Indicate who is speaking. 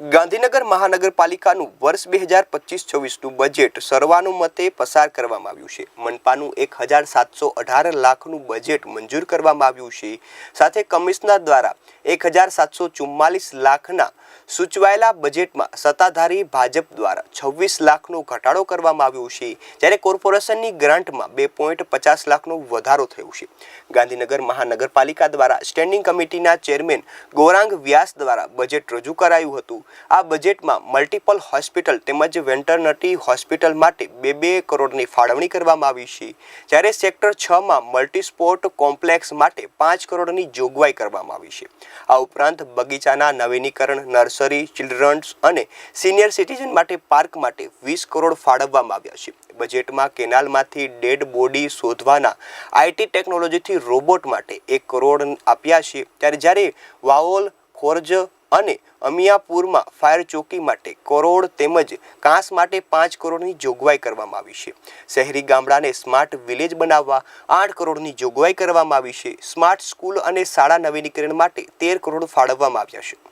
Speaker 1: ગાંધીનગર મહાનગરપાલિકાનું વર્ષ બે હજાર પચીસ છવ્વીસનું બજેટ સર્વાનુમતે પસાર કરવામાં આવ્યું છે. મનપાનું એક હજાર સાતસો અઢાર લાખનું બજેટ મંજૂર કરવામાં આવ્યું છે. સાથે કમિશનર દ્વારા એક હજાર સાતસો ચુમ્માલીસ લાખના સૂચવાયેલા બજેટમાં સત્તાધારી ભાજપ દ્વારા છવ્વીસ લાખનો ઘટાડો કરવામાં આવ્યો છે, જ્યારે કોર્પોરેશનની ગ્રાન્ટમાં બે પોઈન્ટ પચાસ લાખનો વધારો થયો છે. ગાંધીનગર મહાનગરપાલિકા દ્વારા સ્ટેન્ડિંગ કમિટીના ચેરમેન ગૌરાંગ વ્યાસ દ્વારા બજેટ રજૂ કરાયું હતું. આ બજેટમાં મલ્ટિપલ હોસ્પિટલ તેમજ વેન્ટરનટી હોસ્પિટલ માટે બે બે કરોડની ફાળવણી કરવામાં આવી છે. જ્યારે સેક્ટર છમાં મલ્ટીસ્પોર્ટ કોમ્પ્લેક્સ માટે પાંચ કરોડની જોગવાઈ કરવામાં આવી છે. આ ઉપરાંત બગીચાના નવીનીકરણ નર્સરી ચિલ્ડ્રન્સ અને સિનિયર સિટીઝન માટે પાર્ક માટે વીસ કરોડ ફાળવવામાં આવ્યા છે. બજેટમાં કેનાલમાંથી ડેડ બોડી શોધવાના આઈટી ટેકનોલોજીથી રોબોટ માટે એક કરોડ આપ્યા છે. ત્યારે જ્યારે વાવોલ, ખોરજ અને અમિયાપુરમાં ફાયર ચોકી માટે કરોડ તેમજ કાંસ માટે પાંચ કરોડની જોગવાઈ કરવામાં આવી છે. શહેરી ગામડાને સ્માર્ટ વિલેજ બનાવવા આઠ કરોડની જોગવાઈ કરવામાં આવી છે. સ્માર્ટ સ્કૂલ અને શાળા નવીનીકરણ માટે તેર કરોડ ફાળવવામાં આવ્યા છે.